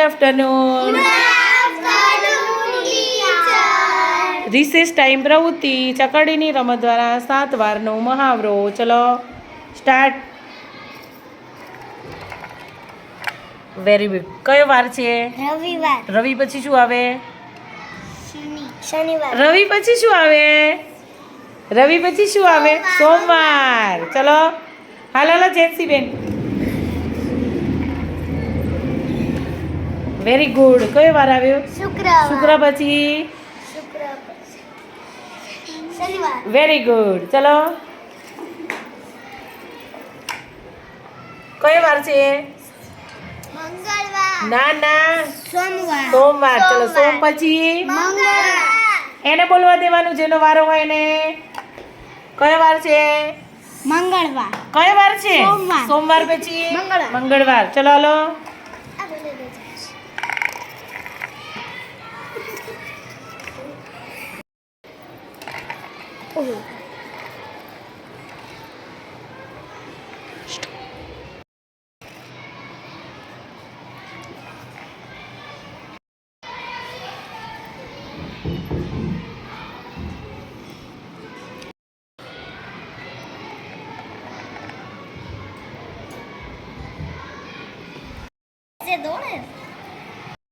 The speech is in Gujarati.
આફ્ટરનૂન રિસેસ ટાઈમ પ્રવૃત્તિ ચકડીની રમત દ્વારા સાત વારનો મહાવરો ચલો સ્ટાર્ટ વેરી ગુડ કયો વાર છે? રવિવાર. રવિ પછી શું આવે? શનિવાર. રવિ પછી શું આવે? રવિ પછી શું આવે? સોમવાર. ચલો હાલ હાલો જેન્સી વેરી ગુડ કયો વાર આવ્યો? શુક્ર પછી? વેરી ગુડ ચલો. કયો વાર છે? ના ના. સોમવાર. સોમવાર. ચલો સોમ પછી? એને બોલવા દેવાનું જેનો વારો હોય એને. કયો વાર છે? મંગળવાર. કયો વાર છે? સોમવાર. સોમવાર પછી. મંગળવાર. ચલો હાલો. Uhum. Fazedor. Né?